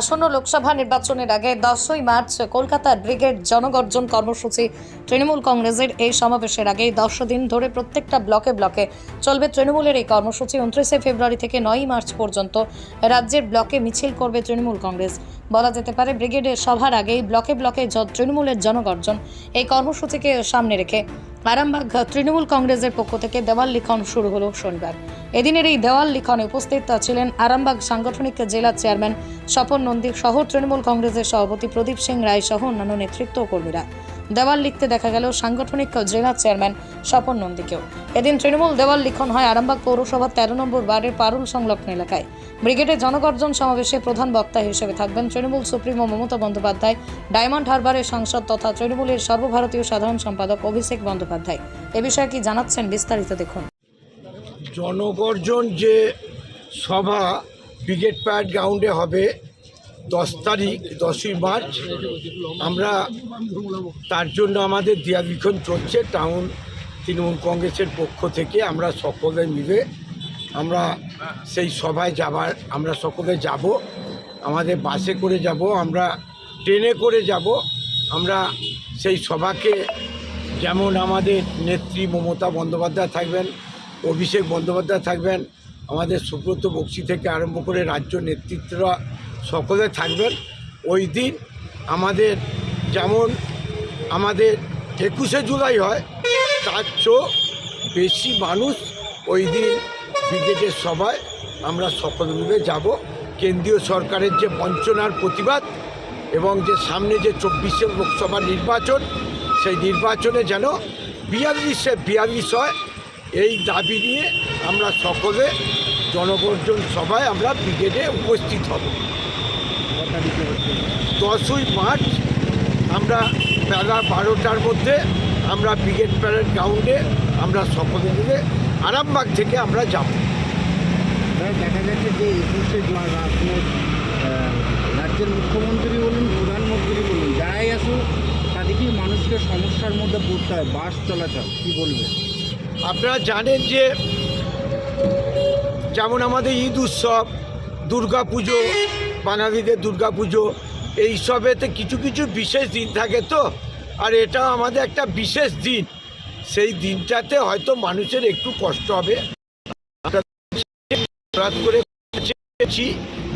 আসন্ন লোকসভা নির্বাচনের আগে দশই মার্চ কলকাতার ব্রিগেড জনগর্জন কর্মসূচি তৃণমূল কংগ্রেসের এই সমাবেশের আগে দশ দিন ধরে প্রত্যেকটা ব্লকে ব্লকে চলবে তৃণমূলের এই কর্মসূচি। উনত্রিশে ফেব্রুয়ারি থেকে নয়ই মার্চ পর্যন্ত রাজ্যের ব্লকে মিছিল করবে তৃণমূল কংগ্রেস। বলা যেতে পারে ব্রিগেডের সভার আগেই ব্লকে ব্লকে তৃণমূলের জনগর্জন এই কর্মসূচিকে সামনে রেখে আরামবাগ তৃণমূল কংগ্রেসের পক্ষ থেকে দেওয়াল লিখন শুরু হলো শনিবার। এদিনের এই দেওয়াল লিখনে উপস্থিত ছিলেন আরামবাগ সাংগঠনিক জেলা চেয়ারম্যান স্বপন নন্দী সহ তৃণমূল কংগ্রেসের সভাপতি প্রদীপ সিং রায় সহ অন্যান্য নেতৃত্ব কর্মীরা দেওয়াল লিখতে দেখা গেল সাংগঠনিক জেলা চেয়ারম্যান স্বপন নন্দীকেও। এদিন তৃণমূল দেওয়াল লিখন হয় আরামবাগ পৌরসভার তেরো নম্বর বারের পারুল সংলগ্ন এলাকায়। ব্রিগেডের জনগর্জন সমাবেশে প্রধান বক্তা হিসেবে থাকবেন তৃণমূল সুপ্রিমো মমতা বন্দ্যোপাধ্যায়, ডায়মন্ড হারবারের সাংসদ তথা তৃণমূলের সর্বভারতীয় সাধারণ সম্পাদক অভিষেক বন্দ্যোপাধ্যায়। এ বিষয়ে কি জানাচ্ছেন বিস্তারিত দেখুন। জনগর্জন যে সভা ব্রিগেড প্যাড গ্রাউন্ডে হবে দশ তারিখ, দশই মার্চ। আমরা তার জন্য আমাদের দিয়ালিখন চলছে। টাউন তৃণমূল কংগ্রেসের পক্ষ থেকে আমরা সকলে মিলে আমরা সেই সভায় যাবার, আমরা সকলে যাব। আমাদের বাসে করে যাব, আমরা ট্রেনে করে যাব। আমরা সেই সভাকে যেমন আমাদের নেত্রী মমতা বন্দ্যোপাধ্যায় থাকবেন, অভিষেক বন্দ্যোপাধ্যায় থাকবেন, আমাদের সুব্রত বক্সি থেকে আরম্ভ করে রাজ্য নেতৃত্বরা সকলে থাকবেন। ওই দিন আমাদের যেমন আমাদের একুশে জুলাই হয়, তার চেয়েও বেশি মানুষ ওই দিন ব্রিগেডের সভায় আমরা সকল মিলে যাব। কেন্দ্রীয় সরকারের যে বঞ্চনার প্রতিবাদ এবং যে সামনে যে চব্বিশের লোকসভা নির্বাচন, সেই নির্বাচনে যেন বিয়াল্লিশে বিয়াল্লিশ হয়, এই দাবি নিয়ে আমরা সকলে জনগর্জন সভায় আমরা ব্রিগেডে উপস্থিত হব। দশই মার্চ আমরা বেলা বারোটার মধ্যে আমরা ব্রিগেড প্যারেড গ্রাউন্ডে আমরা সকলে মিলে আরামবাগ থেকে আমরা যাব। দেখা যাচ্ছে যে একুশে আপনার রাজ্যের মুখ্যমন্ত্রী বলুন প্রধানমন্ত্রী বলুন যারাই আসুক তাদেরকেই মানুষকে সমস্যার মধ্যে পড়তে হয় বাস চলাচল কি বলবেন? আপনারা জানেন যে যেমন আমাদের ঈদ উৎসব দুর্গা পুজো বাঙালিদের দুর্গা পুজো এইসবেতে কিছু কিছু বিশেষ দিন থাকে তো। আর এটা আমাদের একটা বিশেষ দিন। সেই দিনটাতে হয়তো মানুষের একটু কষ্ট হবে। করে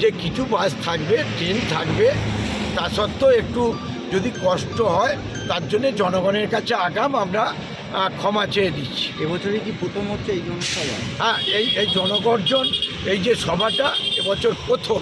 যে কিছু বাস থাকবে ট্রেন থাকবে। তা সত্ত্বেও একটু যদি কষ্ট হয় তার জন্য জনগণের কাছে আগাম আমরা ক্ষমা চেয়ে দিচ্ছি। এবছরই কি প্রথম হচ্ছে এই জনসভা হ্যাঁ এই এই জনগর্জন এই যে সভাটা এবছর প্রথম।